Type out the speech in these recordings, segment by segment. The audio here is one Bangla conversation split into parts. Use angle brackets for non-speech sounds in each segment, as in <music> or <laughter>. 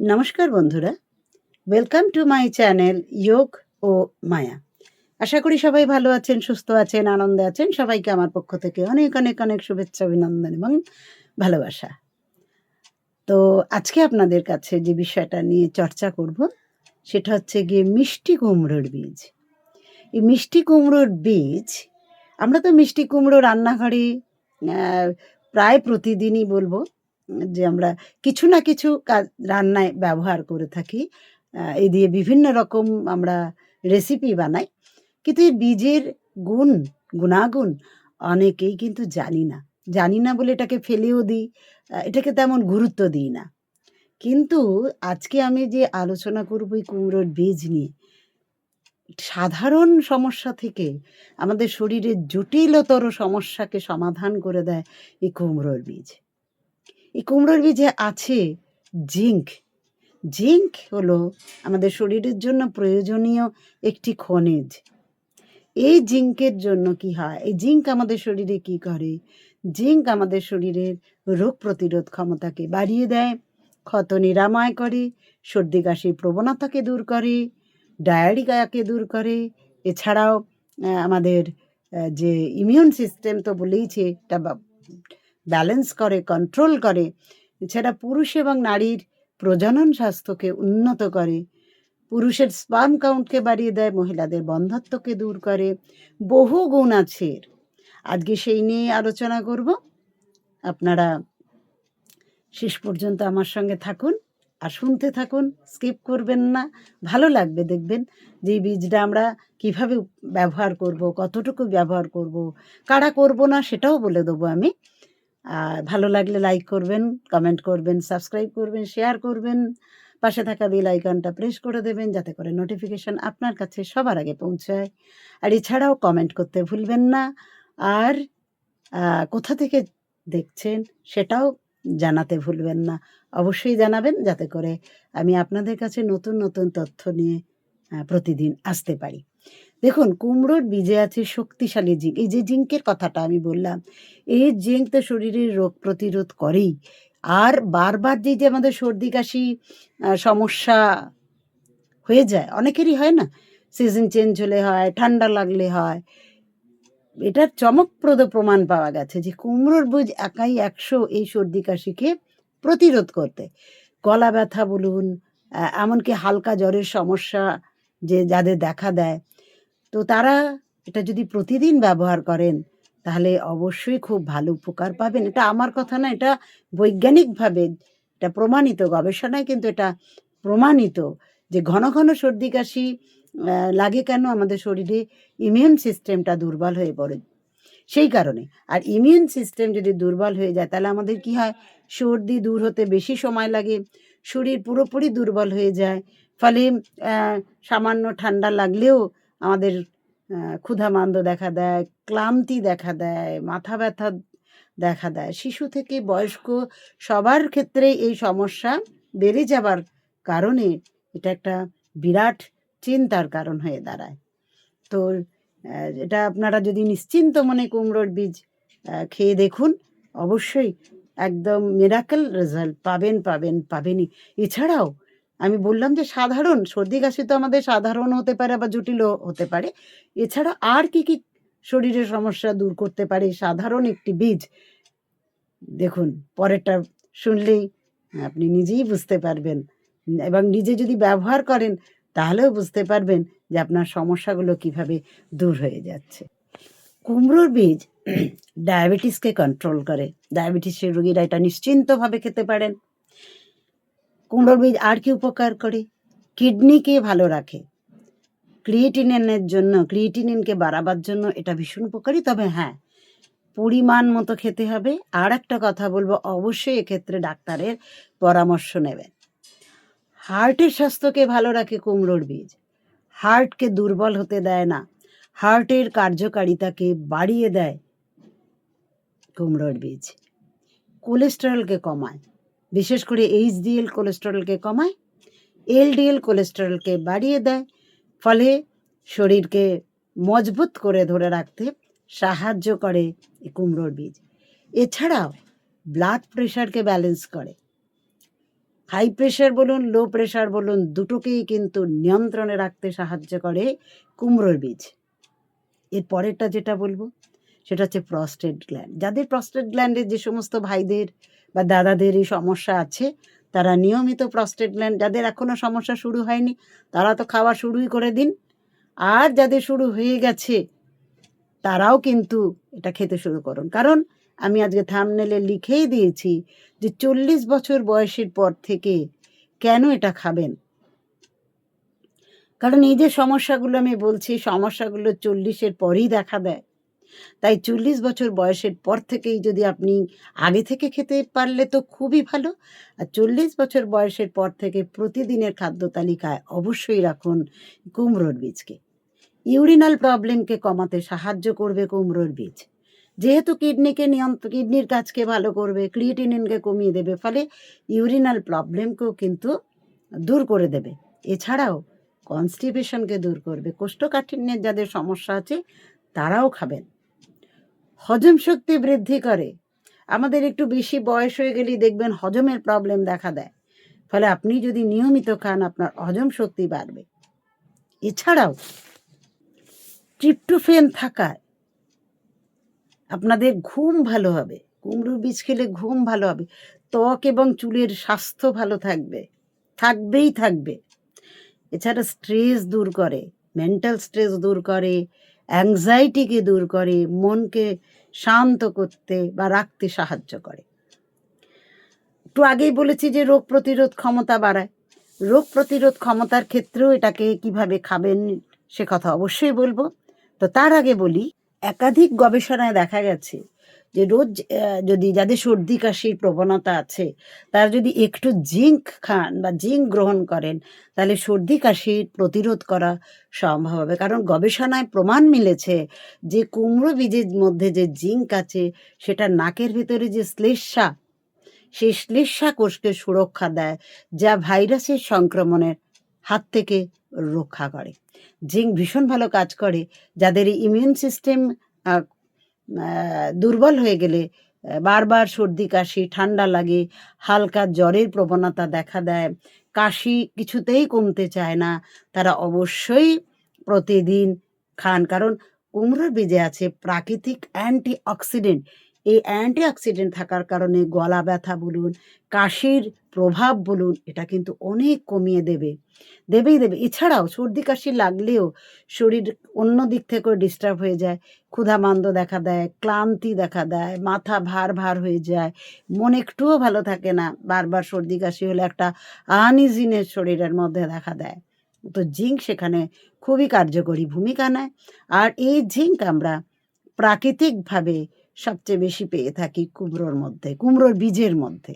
নমস্কার বন্ধুরা। ওয়েলকাম টু মাই চ্যানেল যোগ ও মায়া আশা করি সবাই ভালো আছেন, সুস্থ আছেন, আনন্দে আছেন। সবাইকে আমার পক্ষ থেকে অনেক অনেক অনেক শুভেচ্ছা, অভিনন্দন এবং ভালোবাসা। তো আজকে আপনাদের কাছে যে বিষয়টা নিয়ে চর্চা করব, সেটা হচ্ছে গিয়ে মিষ্টি কুমড়োর বীজ। এই মিষ্টি কুমড়োর বীজ, আমরা তো মিষ্টি কুমড়ো রান্নাঘরে প্রায় প্রতিদিনই বলব যে আমরা কিছু না কিছু কাজ, রান্নায় ব্যবহার করে থাকি। এই দিয়ে বিভিন্ন রকম আমরা রেসিপি বানাই। কিন্তু এই বীজের গুণ, গুণাগুণ অনেকেই কিন্তু জানি না। জানি না বলে এটাকে ফেলেও দিই এটাকে তেমন গুরুত্ব দিই না। কিন্তু আজকে আমি যে আলোচনা করব এই কুমড়োর বীজ নিয়ে, সাধারণ সমস্যা থেকে আমাদের শরীরের জটিলতর সমস্যাকে সমাধান করে দেয় এই কুমড়োর বীজ। এই কুমড়োর বীজে আছে, জিঙ্ক। জিঙ্ক হলো আমাদের শরীরের জন্য প্রয়োজনীয় একটি খনিজ। এই জিঙ্কের জন্য কি হয়? এই জিঙ্ক আমাদের শরীরে কি করে? জিঙ্ক আমাদের শরীরের রোগ প্রতিরোধ ক্ষমতাকে বাড়িয়ে দেয়, ক্ষত নিরাময় করে, সর্দি কাশির প্রবণতাকে দূর করে, ডায়ারিয়াকে দূর করে। এছাড়াও আমাদের যে ইমিউন সিস্টেম তো বলেইছে, এটা ব্যালেন্স করে কন্ট্রোল করে, এছাড়া পুরুষ এবং নারীর প্রজনন স্বাস্থ্যকে উন্নত করে। পুরুষের স্পাম কাউন্টকে বাড়িয়ে দেয়, মহিলাদের বন্ধাত্বকে দূর করে। বহু গুণ আছে। আজকে সেই নিয়ে আলোচনা করব। আপনারা শেষ পর্যন্ত আমার সঙ্গে থাকুন আর শুনতে থাকুন স্কিপ করবেন না। ভালো লাগবে দেখবেন যে বীজটা আমরা কীভাবে ব্যবহার করব, কতটুকু ব্যবহার করব, কারা করব না সেটাও বলে দেবো আমি। আর ভালো লাগলে লাইক করবেন কমেন্ট করবেন সাবস্ক্রাইব করবেন শেয়ার করবেন। পাশে থাকা বেল আইকনটা প্রেস করে দেবেন যাতে করে নোটিফিকেশন আপনার কাছে সবার আগে পৌঁছায়। আর এছাড়াও কমেন্ট করতে ভুলবেন না। আর কোথা থেকে দেখছেন সেটাও জানাতে ভুলবেন না। অবশ্যই জানাবেন যাতে করে আমি আপনাদের কাছে নতুন নতুন তথ্য নিয়ে প্রতিদিন আসতে পারি। কুমড়োর বীজে আছে শক্তিশালী জিঙ্ক। এই যে জিঙ্কের কথাটা আমি বললাম এই জিঙ্ক তো শরীরের রোগ প্রতিরোধ করেই। আর বারবার যে যে আমাদের সর্দি, কাশি সমস্যা হয়ে যায়, অনেকেরই হয় না? সিজন চেঞ্জ হলে হয়, ঠান্ডা লাগলে হয়। এটার চমকপ্রদ প্রমাণ পাওয়া গেছে যে, কুমড়োর বীজ একাই একশো এই সর্দি, কাশিকে প্রতিরোধ করতে। গলা ব্যথা বলুন এমনকি হালকা জ্বরের সমস্যা যে, যাদের দেখা দেয় তো তারা এটা যদি প্রতিদিন ব্যবহার করেন, তাহলে অবশ্যই খুব ভালো উপকার পাবেন। এটা আমার কথা না, এটা বৈজ্ঞানিকভাবে এটা প্রমাণিত, গবেষণায় কিন্তু এটা প্রমাণিত যে ঘন ঘন সর্দি কাশি লাগে কেন আমাদের শরীরে ইমিউন সিস্টেমটা দুর্বল হয়ে পড়ে সেই কারণে। আর ইমিউন সিস্টেম যদি দুর্বল হয়ে যায়, তাহলে আমাদের কি হয়? সর্দি দূর হতে বেশি সময় লাগে, শরীর পুরোপুরি দুর্বল হয়ে যায়। ফলে সামান্য ঠান্ডা লাগলেও আমাদের ক্ষুধামান্দ দেখা দেয়, ক্লান্তি দেখা দেয়, মাথা ব্যথা দেখা দেয়। শিশু থেকে বয়স্ক সবার ক্ষেত্রে এই সমস্যা বেড়ে যাবার কারণে এটা একটা বিরাট চিন্তার কারণ হয়ে দাঁড়ায়। তো এটা আপনারা যদি নিশ্চিন্ত মনে কুমড়োর বীজ খেয়ে দেখুন, অবশ্যই একদম মিরাকেল রেজাল্ট পাবেন পাবেন, পাবেনই। এছাড়াও আমি বললাম যে সাধারণ, সর্দি কাশি তো আমাদের সাধারণ হতে পারে বা জটিলও হতে পারে। এছাড়া আর কি কি শরীরের সমস্যা দূর করতে পারে? সাধারণ একটি বীজ। দেখুন, পরেরটা শুনলেই আপনি নিজেই বুঝতে পারবেন। এবং নিজে যদি ব্যবহার করেন, তাহলেও বুঝতে পারবেন যে আপনার সমস্যাগুলো কীভাবে দূর হয়ে যাচ্ছে। কুমড়োর বীজ <clears throat> ডায়াবেটিসকে কন্ট্রোল করে। ডায়াবেটিসের রোগীরা এটা নিশ্চিন্তভাবে খেতে পারেন। কুমড়োর বীজ আর কি উপকার করে? কিডনিকে ভালো রাখে। ক্রিয়েটিনিনের জন্য, ক্রিয়েটিনিনকে বাড়াবার জন্য এটা ভীষণ উপকারী। তবে হ্যাঁ পরিমাণ মতো খেতে হবে। আর একটা কথা বলব, অবশ্যই এক্ষেত্রে ডাক্তারের পরামর্শ নেবেন। হার্টের স্বাস্থ্যকে ভালো রাখে কুমড়োর বীজ। হার্টকে দুর্বল হতে দেয় না। হার্টের কার্যকারিতাকে বাড়িয়ে দেয় কুমড়োর বীজ। কোলেস্টেরলকে কমায়। বিশেষ করে এইচডিএল কোলেস্টেরলকে কমায় এলডিএল কোলেস্টেরলকে বাড়িয়ে দেয়, ফলে শরীরকে মজবুত করে ধরে রাখতে সাহায্য করে এই কুমড়োর বীজ। এছাড়াও ব্লাড প্রেশারকে ব্যালেন্স করে। হাই প্রেশার বলুন লো প্রেশার বলুন, দুটোকেই কিন্তু নিয়ন্ত্রণে রাখতে সাহায্য করে কুমড়োর বীজ। এর পরেরটা যেটা বলব সেটা হচ্ছে প্রস্টেট গ্ল্যান্ড যাদের প্রস্টেট গ্ল্যান্ডের যে সমস্ত ভাইদের বা দাদাদের এই সমস্যা আছে, তারা নিয়মিত প্রস্টেট গ্ল্যান্ড যাদের এখনও সমস্যা শুরু হয়নি, তারা তো খাওয়া শুরুই করে দিন। আর যাদের শুরু হয়ে গেছে, তারাও কিন্তু এটা খেতে শুরু করুন। কারণ আমি আজকে থামনেলে লিখেই দিয়েছি যে চল্লিশ বছর বয়সের পর থেকে কেন এটা খাবেন? কারণ এই যে সমস্যাগুলো আমি বলছি, সমস্যাগুলো চল্লিশের পরেই দেখা দেয়। তাই চল্লিশ বছর বয়সের পর থেকেই যদি আপনি আগে থেকে খেতে পারলে তো খুবই ভালো। আর চল্লিশ বছর বয়সের পর থেকে প্রতিদিনের খাদ্য তালিকায় অবশ্যই রাখুন কুমড়োর বীজকে। ইউরিনাল প্রবলেমকে কমাতে সাহায্য করবে কুমড়োর বীজ। যেহেতু কিডনিকে নিয়ন্ত্রণ কিডনির কাজকে ভালো করবে, ক্রিয়েটিনিনকে কমিয়ে দেবে, ফলে ইউরিনাল প্রবলেমকেও কিন্তু দূর করে দেবে। এছাড়াও কনস্টিপেশনকে দূর করবে। কোষ্ঠকাঠিন্যের যাদের সমস্যা আছে, তারাও খাবেন। হজম শক্তি বৃদ্ধি করে। আমাদের একটু বেশি বয়স হয়ে গেলেই দেখবেন হজমের প্রবলেম দেখা দেয়। ফলে আপনি যদি নিয়মিত খান, আপনার হজম শক্তি বাড়বে। এছাড়াও ট্রিপ্টোফেন থাকায় আপনাদের ঘুম ভালো হবে। কুমড়োর বীজ খেলে ঘুম ভালো হবে। ত্বক এবং চুলের স্বাস্থ্য ভালো থাকবে। থাকবেই থাকবে। এছাড়া স্ট্রেস দূর করে। মেন্টাল স্ট্রেস দূর করে। অ্যাংজাইটিকে দূর করে, মনকে শান্ত করতে বা রাখতে সাহায্য করে। একটু আগেই বলেছি যে রোগ প্রতিরোধ ক্ষমতা বাড়ায়। রোগ প্রতিরোধ ক্ষমতার ক্ষেত্রেও এটাকে কীভাবে খাবেন সে কথা অবশ্যই বলব। তো তার আগে বলি, একাধিক গবেষণায় দেখা গেছে যে রোজ যদি যাদের সর্দি, কাশির প্রবণতা আছে, তারা যদি একটু জিঙ্ক খান বা জিঙ্ক গ্রহণ করেন, তাহলে সর্দি, কাশি প্রতিরোধ করা সম্ভব হবে। কারণ গবেষণায় প্রমাণ মিলেছে যে কুমড়ো বীজের মধ্যে যে জিঙ্ক আছে, সেটা নাকের ভেতরে যে শ্লেষ্মা, সেই শ্লেষ্মা কোষকে সুরক্ষা দেয়, যা ভাইরাসের সংক্রমণের হাত থেকে রক্ষা করে। জিঙ্ক ভীষণ ভালো কাজ করে, যাদের ইমিউন সিস্টেম দুর্বল হয়ে গেলে বারবার সর্দি, কাশি, ঠান্ডা লাগে, হালকা জ্বরের প্রবণতা দেখা দেয়, কাশি কিছুতেই কমতে চায় না, তারা অবশ্যই প্রতিদিন খান। কারণ কুমড়োর বীজে আছে প্রাকৃতিক অ্যান্টি অক্সিডেন্ট এই অ্যান্টি অক্সিডেন্ট থাকার কারণে গলা ব্যথা বলুন, কাশির প্রভাব বলুন, এটা কিন্তু অনেক কমিয়ে দেবে। দেবেই দেবে। এছাড়াও সর্দি কাশি লাগলেও শরীর অন্য দিক থেকেও ডিস্টার্ব হয়ে যায়। ক্ষুধামান্দ দেখা দেয়, ক্লান্তি দেখা দেয়, মাথা ভার ভার হয়ে যায়, মন একটুও ভালো থাকে না। বারবার সর্দি কাশি হলে একটা আনইজিনেস শরীরের মধ্যে দেখা দেয়। তো জিঙ্ক সেখানে খুবই কার্যকরী ভূমিকা নেয়। আর এই জিঙ্ক আমরা প্রাকৃতিকভাবে সবচেয়ে বেশি পেয়ে থাকি কুমড়োর মধ্যে, কুমড়োর বীজের মধ্যে।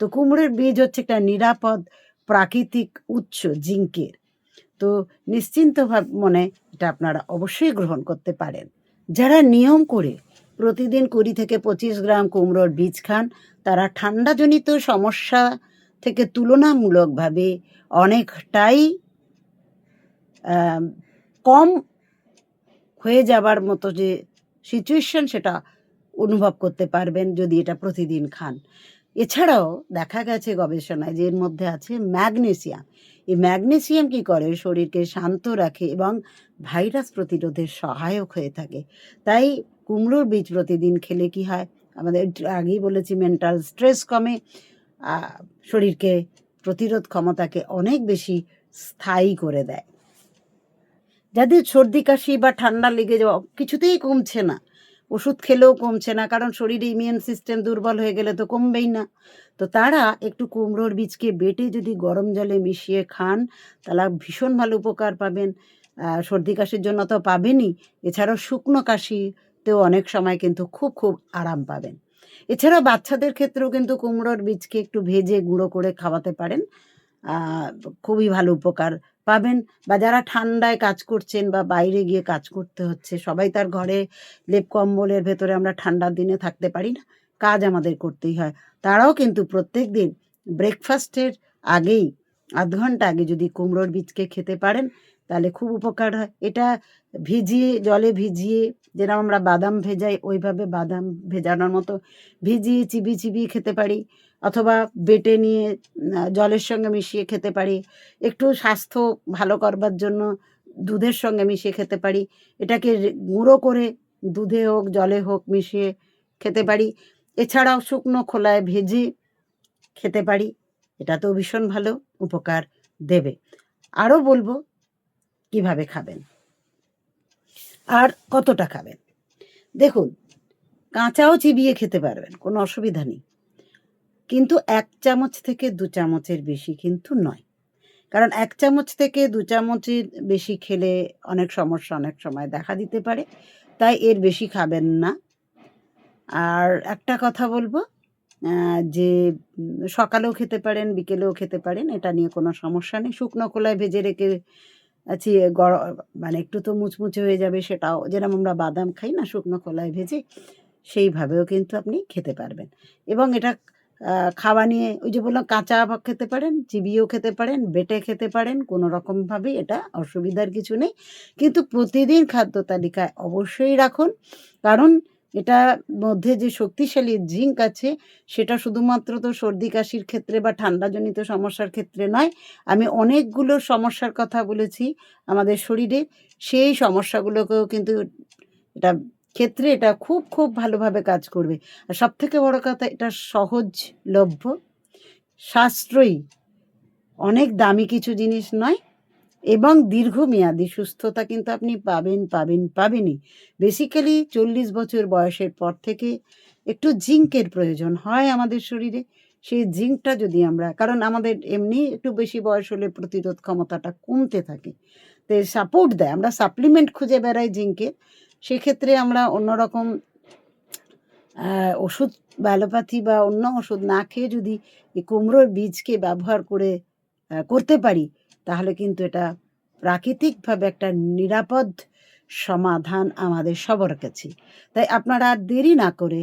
তো কুমড়োর বীজ হচ্ছে একটা নিরাপদ প্রাকৃতিক উৎস, জিঙ্কের। তো নিশ্চিন্তভাবে মনে এটা আপনারা অবশ্যই গ্রহণ করতে পারেন। যারা নিয়ম করে প্রতিদিন কুড়ি থেকে পঁচিশ গ্রাম কুমড়োর বীজ খান, তারা ঠান্ডাজনিত সমস্যা থেকে তুলনামূলকভাবে অনেকটাই কম হয়ে যাবার মতো যে সিচুয়েশন সেটা অনুভব করতে পারবেন যদি এটা প্রতিদিন খান। এছাড়াও দেখা গেছে গবেষণায় যে এর মধ্যে আছে ম্যাগনেসিয়াম। এই ম্যাগনেসিয়াম কি করে? শরীরকে শান্ত রাখে এবং ভাইরাস প্রতিরোধে সহায়ক হয়ে থাকে। তাই কুমড়োর বীজ প্রতিদিন খেলে কি হয়? আমাদের আগেই বলেছি মেন্টাল স্ট্রেস কমে শরীরকে প্রতিরোধ ক্ষমতাকে অনেক বেশি স্থায়ী করে দেয়। যাদের সর্দি, কাশি বা ঠান্ডা লেগে যাওয়া কিছুতেই কমছে না। ওষুধ খেলেও কমছে না, কারণ শরীরে ইমিউন সিস্টেম দুর্বল হয়ে গেলে তো কমবেই না। তো তারা একটু কুমড়োর বীজকে বেটে যদি গরম জলে মিশিয়ে খান, তাহলে ভীষণ ভালো উপকার পাবেন। সর্দি কাশির জন্য তো পাবেনই। এছাড়াও শুকনো কাশিতেও অনেক সময় কিন্তু খুব খুব আরাম পাবেন। এছাড়াও বাচ্চাদের ক্ষেত্রেও কিন্তু কুমড়োর বীজকে একটু ভেজে গুঁড়ো করে খাওয়াতে পারেন। খুবই ভালো উপকার পাবেন বা যারা ঠান্ডায় কাজ করছেন বা বাইরে গিয়ে কাজ করতে হচ্ছে, সবাই তার ঘরে লেপ কম্বলের ভেতরে আমরা ঠান্ডার দিনে থাকতে পারি না। কাজ আমাদের করতেই হয়। তারাও কিন্তু প্রত্যেক দিন ব্রেকফাস্টের আগেই, আধ ঘণ্টা আগে যদি কুমড়োর বীজকে খেতে পারেন, তাহলে খুব উপকার হয়। এটা ভিজিয়ে, জলে ভিজিয়ে, যেরকম আমরা বাদাম ভেজাই, ওইভাবে বাদাম ভেজানোর মতো ভিজিয়ে চিবিয়ে চিবিয়ে খেতে পারি। অথবা বেটে নিয়ে জলের সঙ্গে মিশিয়ে খেতে পারি। একটু স্বাস্থ্য ভালো করবার জন্য দুধের সঙ্গে মিশিয়ে খেতে পারি। এটাকে গুঁড়ো করে দুধে হোক, জলে হোক মিশিয়ে খেতে পারি। এছাড়াও শুকনো খোলায় ভেজে খেতে পারি। এটা তো ভীষণ ভালো উপকার দেবে। আরও বলব কীভাবে খাবেন। আর কতটা খাবেন। দেখুন, কাঁচাও চিবিয়ে খেতে পারবেন, কোনো অসুবিধা নেই। কিন্তু এক চামচ থেকে দু চামচের বেশি কিন্তু নয়। কারণ এক চামচ থেকে দু চামচের বেশি খেলে অনেক সমস্যা, অনেক সময় দেখা দিতে পারে। তাই এর বেশি খাবেন না। আর একটা কথা বলব যে সকালেও খেতে পারেন, বিকেলেও খেতে পারেন, এটা নিয়ে কোনো সমস্যা নেই। শুকনো কলায় ভেজে রেখে আছি গরম মানে একটু তো মুচমুচে হয়ে যাবে সেটাও। যেরকম আমরা বাদাম খাই না শুকনো কলায় ভেজে, সেইভাবেও কিন্তু আপনি খেতে পারবেন। এবং এটা খাওয়া নিয়ে ওই যে বললাম কাঁচা খেতে পারেন, চিবিয়েও খেতে পারেন, বেটে খেতে পারেন, কোনো রকমভাবে এটা অসুবিধার কিছু নেই। কিন্তু প্রতিদিন খাদ্য তালিকায় অবশ্যই রাখুন, কারণ এটা মধ্যে যে শক্তিশালী জিঙ্ক আছে, সেটা শুধুমাত্র তো সর্দি, কাশির ক্ষেত্রে বা ঠান্ডাজনিত সমস্যার ক্ষেত্রে নয়, আমি অনেকগুলো সমস্যার কথা বলেছি আমাদের শরীরে, সেই সমস্যাগুলোকেও কিন্তু এটা ক্ষেত্রে এটা খুব খুব ভালোভাবে কাজ করবে। আর সব থেকে বড় কথা, এটা সহজলভ্য সাশ্রয়ী, অনেক দামি কিছু জিনিস নয় এবং দীর্ঘমেয়াদী সুস্থতা কিন্তু আপনি পাবেন পাবেন, পাবেনই। বেসিক্যালি চল্লিশ বছর বয়সের পর থেকে একটু জিঙ্কের প্রয়োজন হয় আমাদের শরীরে। সেই জিঙ্কটা যদি আমরা, কারণ আমাদের এমনি একটু বেশি বয়স হলে প্রতিরোধ ক্ষমতাটা কমতে থাকে। তো সাপোর্ট দেয়। আমরা সাপ্লিমেন্ট খুঁজে বেড়াই জিঙ্কের সেক্ষেত্রে আমরা অন্যরকম ওষুধ, অ্যালোপ্যাথি বা অন্য ওষুধ না খেয়ে যদি এই কুমড়োর বীজকে ব্যবহার করে করতে পারি, তাহলে কিন্তু এটা প্রাকৃতিকভাবে একটা নিরাপদ সমাধান আমাদের সবার কাছে। তাই আপনারা আর দেরি না করে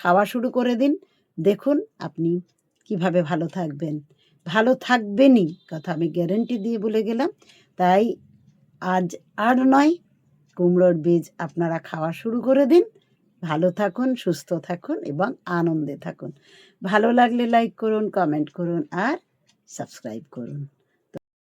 খাওয়া শুরু করে দিন। দেখুন আপনি কীভাবে ভালো থাকবেন। ভালো থাকবেনই, কথা আমি গ্যারেন্টি দিয়ে বলে গেলাম। তাই আজ আর নয়। কুমড়োর বীজ আপনারা খাওয়া শুরু করে দিন। ভালো থাকুন, সুস্থ থাকুন এবং আনন্দে থাকুন। ভালো লাগলে লাইক করুন কমেন্ট করুন আর সাবস্ক্রাইব করুন।